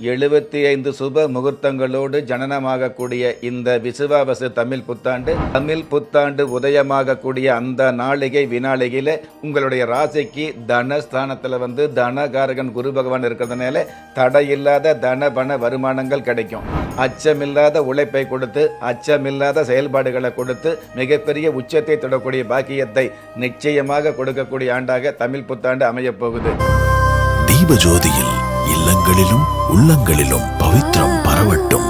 எழுபத்தி ஐந்து சுப முகூர்த்தங்களோடு ஜனனமாகக்கூடிய இந்த விசுவாவசு தமிழ் புத்தாண்டு தமிழ் புத்தாண்டு உதயமாகக்கூடிய அந்த நாளிகை வினாளிகையில் உங்களுடைய ராசிக்கு தனஸ்தானத்தில் வந்து தனகாரகன் குரு பகவான் இருக்கிறதுனால தடையில்லாத தன பண வருமானங்கள் கிடைக்கும். அச்சமில்லாத உழைப்பை கொடுத்து அச்சமில்லாத செயல்பாடுகளை கொடுத்து மிகப்பெரிய உச்சத்தை தொடக்கூடிய பாக்கியத்தை நிச்சயமாக கொடுக்கக்கூடிய ஆண்டாக தமிழ் புத்தாண்டு அமையப்போகுது. தீபஜோதியில் இல்லங்களிலும் உள்ளங்களிலும் பவித்ரம் பரவட்டும்.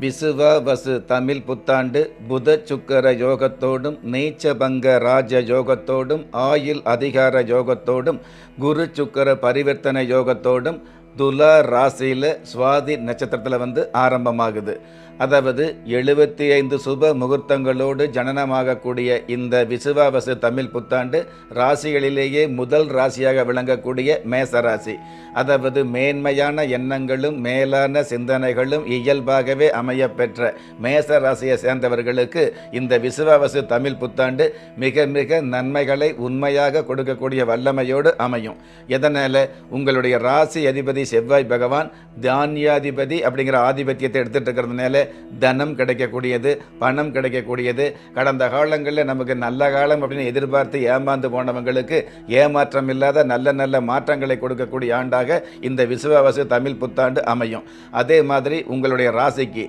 விசுவ வசு தமிழ் புத்தாண்டு புத சுக்கர யோகத்தோடும் நீச்சபங்க ராஜ யோகத்தோடும் ஆயில் அதிகார யோகத்தோடும் குரு சுக்கர பரிவர்த்தனை யோகத்தோடும் துலா ராசியில் சுவாதி நட்சத்திரத்தில் வந்து ஆரம்பமாகுது. அதாவது எழுபத்தி ஐந்து சுப முகூர்த்தங்களோடு ஜனனமாகக்கூடிய இந்த விசுவாவசு தமிழ் புத்தாண்டு ராசிகளிலேயே முதல் ராசியாக விளங்கக்கூடிய மேச ராசி அதாவது மேன்மையான எண்ணங்களும் மேலான சிந்தனைகளும் இயல்பாகவே அமையப்பெற்ற மேச ராசியை சேர்ந்தவர்களுக்கு இந்த விசுவாவசு தமிழ் புத்தாண்டு மிக மிக நன்மைகளை உண்மையாக கொடுக்கக்கூடிய வல்லமையோடு அமையும். எதனால்? உங்களுடைய ராசி அதிபதி செவ்வாய் பகவான் தானியாதிபதி அப்படிங்கிற ஆதிபத்தியத்தை எடுத்துகிட்டு இருக்கிறதுனால தனம் கிடைக்கக்கூடியது பணம் கிடைக்கக்கூடியது. கடந்த காலங்களில் நமக்கு நல்ல காலம் அப்படின்னு எதிர்பார்த்து ஏமாந்து போனவங்களுக்கு ஏமாற்றம் இல்லாத நல்ல நல்ல மாற்றங்களை கொடுக்கக்கூடிய ஆண்டாக இந்த விசுவாவசு தமிழ் புத்தாண்டு அமையும். அதே மாதிரி உங்களுடைய ராசிக்கு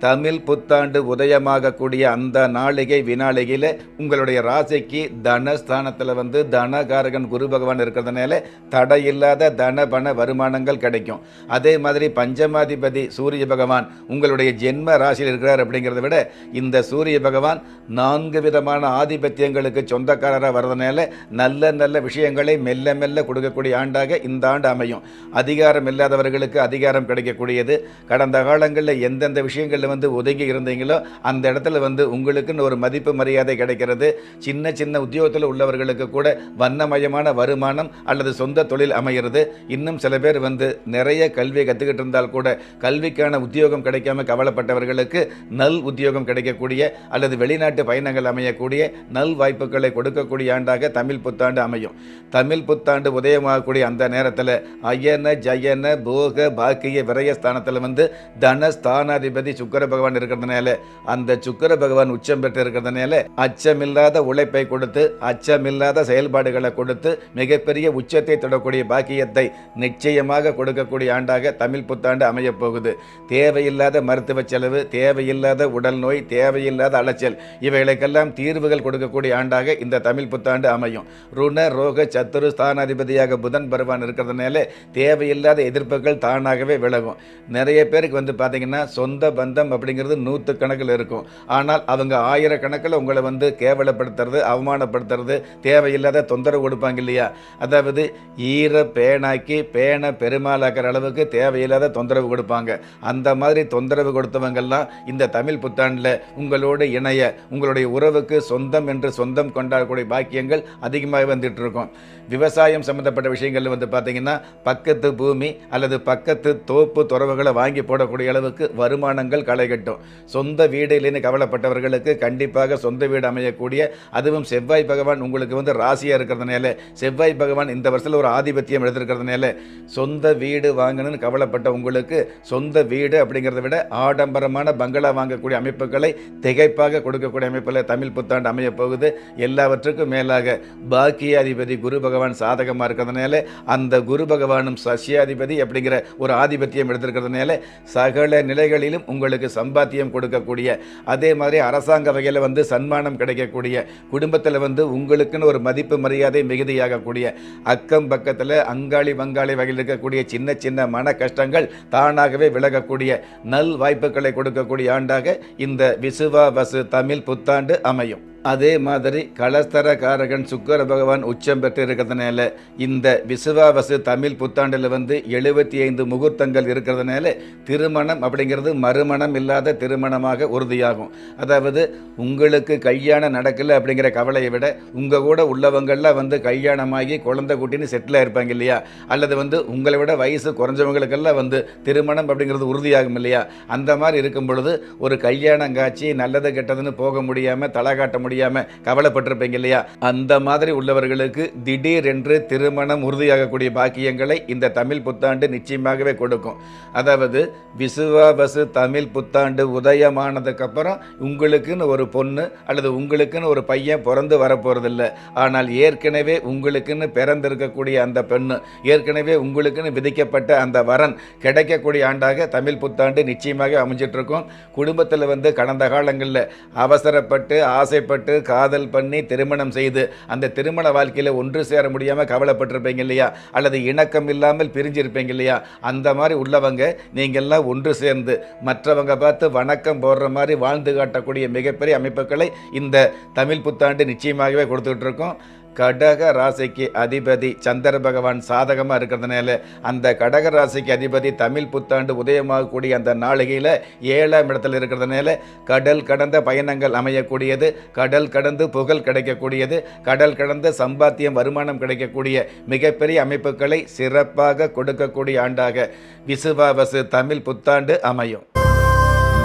தமிழ் புத்தாண்டு உதயமாகக்கூடிய அந்த நாளிகை வினாளிகையில் உங்களுடைய ராசிக்கு தனஸ்தானத்தில் வந்து தனகாரகன் குரு பகவான் இருக்கிறதுனால தடையில்லாத தன பண வருமானங்கள் கிடைக்கும். அதே மாதிரி பஞ்சமாதிபதி சூரிய பகவான் உங்களுடைய ஜென்ம ராசியில் இருக்கிறார் அப்படிங்கிறத விட இந்த சூரிய பகவான் நான்கு விதமான ஆதிபத்தியங்களுக்கு சொந்தக்காரராக வர்றதுனால நல்ல நல்ல விஷயங்களை மெல்ல மெல்ல கொடுக்கக்கூடிய ஆண்டாக இந்த ஆண்டு அமையும். அதிகாரம் இல்லாதவர்களுக்கு அதிகாரம் கிடைக்கக்கூடியது. கடந்த காலங்களில் எந்தெந்த விஷயங்களில் வந்து ஒதுங்கி இருந்தீங்களோ அந்த இடத்துல வந்து உங்களுக்குன்னு ஒரு மதிப்பு மரியாதை கிடைக்கிறது. சின்ன சின்ன உத்தியோகத்தில் உள்ளவர்களுக்கு கூட வண்ணமயமான வருமானம் அல்லது சொந்த தொழில் அமைகிறது இன்னும் சில பேர் வந்து நிறைய கல்வியை கற்றுக்கிட்டு இருந்தால் கூட கல்விக்கான உத்தியோகம் கிடைக்காம கவலைப்பட்டவர்களுக்கு நல் உத்தியோகம் கிடைக்கக்கூடிய அல்லது வெளிநாட்டு பயணங்கள் அமையக்கூடிய நல் வாய்ப்புகளை கொடுக்கக்கூடிய ஆண்டாக தமிழ் புத்தாண்டு அமையும். தமிழ் புத்தாண்டு உதயமாகக்கூடிய அந்த நேரத்தில் அயன ஜயன போக பாக்கிய விரயஸ்தானத்தில் வந்து தனஸ்தானாதிபதி சுக்கர சுக்கர பகவான் இருக்கிறதுனால அந்த சுக்கர பகவான் உச்சம் பெற்று இருக்கிறதுனால அச்சமில்லாத உழைப்பை கொடுத்து அச்சமில்லாத செயல்பாடுகளை கொடுத்து மிகப்பெரிய உச்சத்தை தொடக்கூடிய பாக்கியத்தை நிச்சயமாக கொடுக்கக்கூடிய ஆண்டாக தமிழ் புத்தாண்டு அமையப் போகுது. தேவையில்லாத மருத்துவ செலவு தேவையில்லாத உடல் நோய் தேவையில்லாத அலைச்சல் இவைகளுக்கெல்லாம் தீர்வுகள் கொடுக்கக்கூடிய ஆண்டாக இந்த தமிழ் புத்தாண்டு அமையும். ருண ரோக சத்துரு ஸ்தானாதிபதியாக புதன் பருவான் இருக்கிறதுனால தேவையில்லாத எதிர்ப்புகள் தானாகவே விலகும். நிறைய பேருக்கு வந்து பார்த்தீங்கன்னா சொந்த பந்தம் அப்படிங்கிறது நூற்று கணக்கில் இருக்கும். ஆனால் அவங்க ஆயிரக்கணக்கில் உங்களை வந்து கேவலப்படுத்துறது அவமானப்படுத்துறது தேவையில்லாத தொந்தரவு கொடுப்பாங்க இல்லையா? அதாவது ஈர பேனாக்கி பேனை பெருமாளாக்கிற அளவுக்கு தேவையில்லாத தொந்தரவு கொடுப்பாங்க. அந்த மாதிரி தொந்தரவு கொடுத்தவங்கெல்லாம் இந்த தமிழ் புத்தாண்டில் உங்களோடு இணைய உங்களுடைய உறவுக்கு சொந்தம் என்று சொந்தம் கொண்டாடக்கூடிய பாக்கியங்கள் அதிகமாக வந்துட்டு இருக்கும். விவசாயம் சம்மந்தப்பட்ட விஷயங்கள் வந்து பார்த்தீங்கன்னா பக்கத்து பூமி அல்லது பக்கத்து தோப்பு துறவுகளை வாங்கி போடக்கூடிய அளவுக்கு வருமானங்கள் களை கட்டும். சொந்த வீடு இல்லைன்னு கவலைப்பட்டவர்களுக்கு கண்டிப்பாக சொந்த வீடு அமையக்கூடிய அதுவும் செவ்வாய் பகவான் உங்களுக்கு வந்து ராசியாக இருக்கிறதுனால செவ்வாய் பகவான் இந்த வருஷத்தில் ஒரு ஆதிபத்தியம் எடுத்திருக்கிறதுனால சொந்த வீடு வாங்கணும்னு கவலைப்பட்ட உங்களுக்கு சொந்த வீடு அப்படிங்கிறத விட ஆடம்பரமான பங்களா வாங்கக்கூடிய அமைப்புகளை திகைப்பாக கொடுக்கக்கூடிய அமைப்பில் தமிழ் புத்தாண்டு அமைய போகுது. எல்லாவற்றுக்கும் மேலாக பாக்கியாதிபதி குரு பகவான் சாதகமாக இருக்கிறதுனால அந்த குரு பகவானும் சசியாதிபதி அப்படிங்கிற ஒரு ஆதிபத்தியம் எடுத்திருக்கிறதுனால சகல நிலைகளிலும் உங்களுக்கு சம்பாத்தியம் கொடுக்கக்கூடிய அதே மாதிரி அரசாங்க வகையில் வந்து சன்மானம் கிடைக்கக்கூடிய குடும்பத்தில் வந்து உங்களுக்குன்னு ஒரு மதிப்பு மரியாதை மிகுதியாகக்கூடிய அக்கம் பக்கத்தில் அங்காளி வங்காளி வகையில் இருக்கக்கூடிய சின்ன சின்ன மன கஷ்டங்கள் தானாகவே விலகக்கூடிய நல் வாய்ப்புகளை கொடுக்கக்கூடிய ஆண்டாக இந்த விசுவா வசு தமிழ் புத்தாண்டு அமையும். அதே மாதிரி கலஸ்தரகாரகன் சுக்கர பகவான் உச்சம் பெற்று இருக்கிறதுனால இந்த விசுவாவசு தமிழ் புத்தாண்டில் வந்து எழுபத்தி ஐந்து முகூர்த்தங்கள் இருக்கிறதுனால திருமணம் அப்படிங்கிறது மறுமணம் இல்லாத திருமணமாக உறுதியாகும். அதாவது உங்களுக்கு கல்யாணம் நடக்கலை அப்படிங்கிற கவலையை விட உங்கள் கூட உள்ளவங்கள்லாம் வந்து கல்யாணமாகி குழந்தை குட்டின்னு செட்டில் இருப்பாங்க இல்லையா? அல்லது வந்து உங்களை விட வயசு குறைஞ்சவங்களுக்கெல்லாம் வந்து திருமணம் அப்படிங்கிறது உறுதியாகும் இல்லையா? அந்த மாதிரி இருக்கும் பொழுது ஒரு கல்யாணம் காட்சி நல்லது கெட்டதுன்னு போக முடியாமல் தலை காட்ட முடியும் முடியாம கவலைப்பட்டிருப்பீங்க இல்லையா? அந்த மாதிரி உள்ளவர்களுக்கு திடீரென்று திருமணம் உறுதியாகக்கூடிய பாக்கியங்களை இந்த தமிழ் புத்தாண்டு நிச்சயமாகவே கொடுக்கும். அதாவது விசுவாபசு தமிழ் புத்தாண்டு உதயமானதுக்கு அப்புறம் உங்களுக்குன்னு ஒரு பொண்ணு அல்லது உங்களுக்குன்னு ஒரு பையன் பிறந்து வரப்போறதில்ல. ஆனால் ஏற்கனவே உங்களுக்குன்னு பிறந்திருக்கக்கூடிய அந்த பெண்ணு ஏற்கனவே உங்களுக்குன்னு விதிக்கப்பட்ட அந்த வரன் கிடைக்கக்கூடிய ஆண்டாக தமிழ் புத்தாண்டு நிச்சயமாக அமைஞ்சிட்ருக்கும். குடும்பத்தில் வந்து கடந்த காலங்களில் அவசரப்பட்டு ஆசைப்பட்டு காதல் பண்ணி திருமணம் செய்து அந்த திருமண வாழ்க்கையில் ஒன்று சேர முடியாமல் கவலைப்பட்டிருப்பீங்க இல்லையா? அல்லது இணக்கம் இல்லாமல் பிரிஞ்சிருப்பீங்க இல்லையா? அந்த மாதிரி உள்ளவங்க நீங்கள்லாம் ஒன்று சேர்ந்து மற்றவங்க பார்த்து வணக்கம் போடுற மாதிரி வாழ்ந்து காட்டக்கூடிய மிகப்பெரிய அமைப்புகளை இந்த தமிழ் புத்தாண்டு நிச்சயமாகவே கொடுத்துக்கிட்டு இருக்கோம். கடக ராசிக்கு அதிபதி சந்திர பகவான் சாதகமாக இருக்கிறதுனால அந்த கடக ராசிக்கு அதிபதி தமிழ் புத்தாண்டு உதயமாகக்கூடிய அந்த நாளிகையில் ஏழாம் இடத்துல இருக்கிறதுனால கடல் கடந்த பயணங்கள் அமையக்கூடியது கடல் கடந்து புகழ் கிடைக்கக்கூடியது கடல் கடந்த சம்பாத்தியம் வருமானம் கிடைக்கக்கூடிய மிகப்பெரிய அமைப்புகளை சிறப்பாக கொடுக்கக்கூடிய ஆண்டாக விசுவாவசு தமிழ் புத்தாண்டு அமையும்.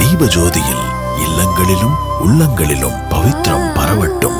தீபஜோதியில் இல்லங்களிலும் உள்ளங்களிலும் பவித்ரம் பரவட்டும்.